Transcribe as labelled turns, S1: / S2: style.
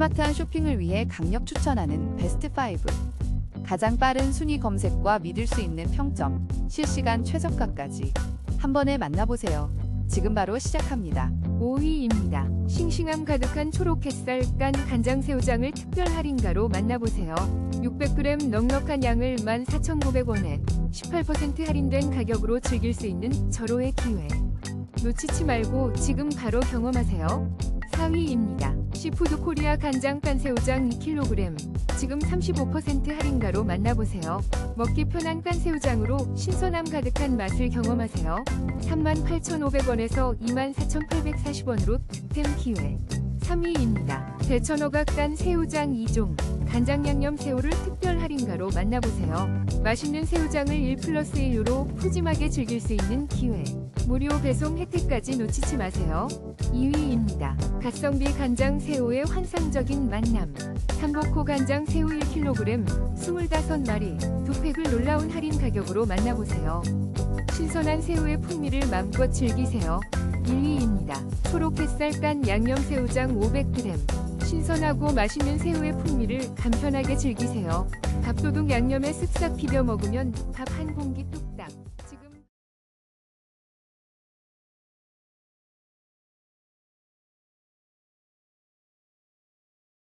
S1: 스마트한 쇼핑을 위해 강력 추천하는 베스트 5. 가장 빠른 순위 검색과 믿을 수 있는 평점, 실시간 최저가까지 한 번에 만나보세요. 지금 바로 시작합니다.
S2: 5위입니다. 싱싱함 가득한 초록 햇살 깐 간장 새우장을 특별 할인가로 만나보세요. 600g 넉넉한 양을 14,900원에 18% 할인된 가격으로 즐길 수 있는 절호의 기회. 놓치지 말고 지금 바로 경험하세요. 4위입니다. 시푸드 코리아 간장 깐 새우장 2kg. 지금 35% 할인가로 만나보세요. 먹기 편한 깐 새우장으로 신선함 가득한 맛을 경험하세요. 38,500원에서 24,840원으로 득템 기회. 3위입니다. 대천어각 간 새우장 2종. 간장 양념 새우를 특별 할인가로 만나보세요. 맛있는 새우장을 1 플러스 1유로 푸짐하게 즐길 수 있는 기회. 무료 배송 혜택까지 놓치지 마세요. 2위입니다. 갓성비 간장 새우의 환상적인 만남. 삼복호 간장 새우 1kg 25마리 두 팩을 놀라운 할인 가격으로 만나보세요. 신선한 새우의 풍미를 마음껏 즐기세요. 1위입니다. 초록 햇살 깐 양념 새우장 500g. 신선하고 맛있는 새우의 풍미를 간편하게 즐기세요. 밥도둑 양념에 쓱싹 비벼 먹으면 밥 한 공기 뚝딱.